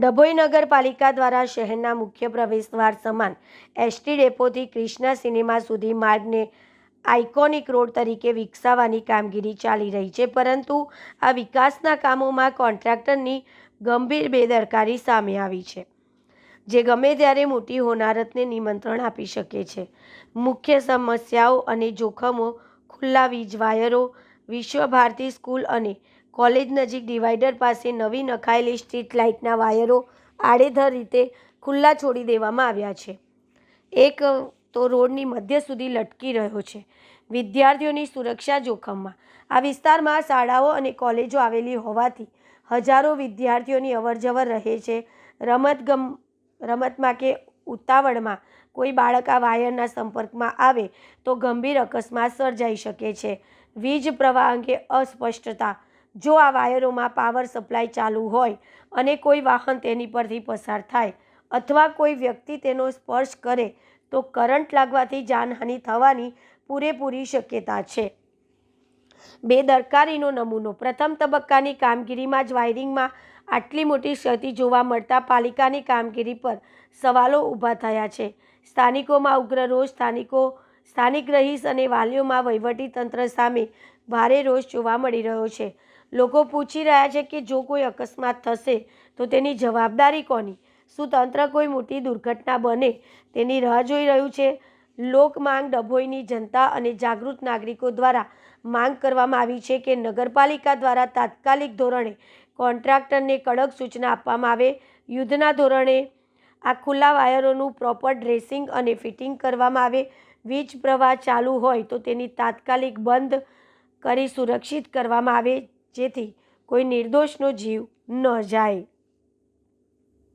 ડભોઈ નગરપાલિકા દ્વારા શહેરના મુખ્ય પ્રવેશદ્વાર સમાન એસટી ડેપોથી ક્રિષ્ના સિનેમા સુધી માર્ગને આઇકોનિક રોડ તરીકે વિકસાવવાની કામગીરી ચાલી રહી છે, પરંતુ આ વિકાસના કામોમાં કોન્ટ્રાક્ટરની ગંભીર બેદરકારી સામે આવી છે, જે ગમે ત્યારે મોટી હોનારતને નિમંત્રણ આપી શકે છે. મુખ્ય સમસ્યાઓ અને જોખમો, ખુલ્લા વીજ વાયરો વિશ્વ ભારતી સ્કૂલ અને કોલેજ નજીક ડિવાઈડર પાસે નવી નખાયેલી સ્ટ્રીટ લાઇટના વાયરો આડેધર રીતે ખુલ્લા છોડી દેવામાં આવ્યા છે. એક, તો રોડની મધ્ય સુધી લટકી રહ્યો છે. વિદ્યાર્થીઓની સુરક્ષા જોખમમાં. આ વિસ્તારમાં શાળાઓ અને કોલેજો આવેલી હોવાથી હજારો વિદ્યાર્થીઓની અવરજવર રહે છે. રમતગમ, રમતમાં કે ઉતાવળમાં કોઈ બાળક આ વાયરના સંપર્કમાં આવે તો ગંભીર અકસ્માત સર્જાઈ શકે છે. વીજ પ્રવાહ અંગે અસ્પષ્ટતા. જો આ વાયરોમાં પાવર સપ્લાય ચાલુ હોય અને કોઈ વાહન તેની પરથી પસાર થાય અથવા કોઈ વ્યક્તિ તેનો સ્પર્શ કરે તો કરંટ લાગવાથી જાનહાનિ થવાની પૂરેપૂરી શક્યતા છે. બેદરકારીનો નમૂનો. પ્રથમ તબક્કાની કામગીરીમાં જ વાયરિંગમાં આટલી મોટી ક્ષતિ જોવા મળતા પાલિકાની કામગીરી પર સવાલો ઊભા થયા છે. સ્થાનિકોમાં ઉગ્ર રોષ, સ્થાનિકો, સ્થાનિક રહીશ અને વાલીઓમાં વહીવટીતંત્ર સામે ભારે રોષ જોવા મળી રહ્યો છે. લોકો પૂછી રહ્યા છે કે જો કોઈ અકસ્માત થશે તો તેની જવાબદારી કોની? શું તંત્ર કોઈ મોટી દુર્ઘટના બને? તેની રાહ જોઈ રહ્યું છે લોક માંગ ડભોઈની જનતા અને જાગૃત નાગરિકો દ્વારા માંગ કરવામાં આવી છે કે નગરપાલિકા દ્વારા તાત્કાલિક ધોરણે કોન્ટ્રાક્ટરને કડક સૂચના આપવામાં આવે. યુદ્ધના ધોરણે આ ખુલ્લા વાયરોનું પ્રોપર ડ્રેસિંગ અને ફિટિંગ કરવામાં આવે. વીજ પ્રવાહ ચાલુ હોય તો તેની તાત્કાલિક બંધ કરી સુરક્ષિત કરવામાં આવે, જેથી કોઈ નિર્દોષનો જીવ ન જાય.